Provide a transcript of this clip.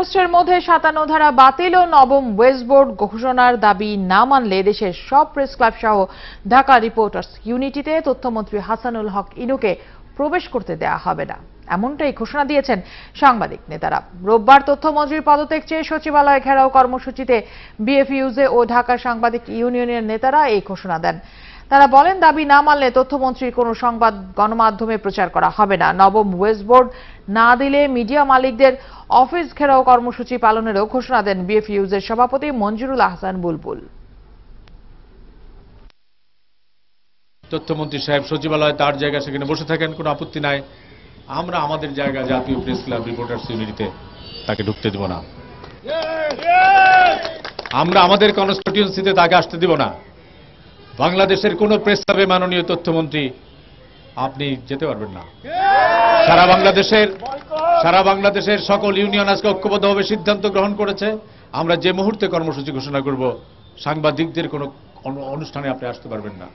আগস্টের মধ্যে সাতান্ন ধারা বাতিল ও নবম ওয়েস্ট বোর্ড ঘোষণার দাবি না মানলে দেশের সব প্রেস ক্লাব সহ ঢাকা রিপোর্টার্স ইউনিটিতে তথ্যমন্ত্রী হাসানুল হক ইনুকে প্রবেশ করতে দেয়া হবে না। এমনটাই ঘোষণা দিয়েছেন সাংবাদিক নেতারা। রোববার তথ্যমন্ত্রীর পদত্যাগ চেয়ে সচিবালয় ঘেরাও কর্মসূচিতে বিএফইউজে ও ঢাকা সাংবাদিক ইউনিয়নের নেতারা এই ঘোষণা দেন। তারা বলেন, দাবি না মানলে তথ্যমন্ত্রীর কোনো সংবাদ গণমাধ্যমে প্রচার করা হবে না। নবম ওয়েস্ট বোর্ড না দিলে মিডিয়া মালিকদের অফিস ঘেরাও কর্মসূচি পালনেরও ঘোষণা দেন বিএফইউজের সভাপতি মঞ্জুরুল আহসান বুলবুল। তথ্যমন্ত্রী সাহেব, সচিবালয় তার জায়গা, সেখানে বসে থাকেন, কোনো আপত্তি নাই। আমরা আমাদের জায়গা, জাতীয় প্রেস ক্লাব, রিপোর্টার্স ইউনিটিতে তাকে ঢুকতে দেব না। আমরা আমাদের কনস্টিটিউন্সিতে তাকে আসতে দিব না। বাংলাদেশের কোন প্রেস ক্লাবে মাননীয় তথ্যমন্ত্রী আপনি যেতে পারবেন না। সারা বাংলাদেশের সারা বাংলাদেশের সকল ইউনিয়ন আজকে ঐক্যবদ্ধভাবে সিদ্ধান্ত গ্রহণ করেছে। আমরা যে মুহূর্তে কর্মসূচি ঘোষণা করব, সাংবাদিকদের কোনো অনু- অনুষ্ঠানে আপনি আসতে পারবেন না।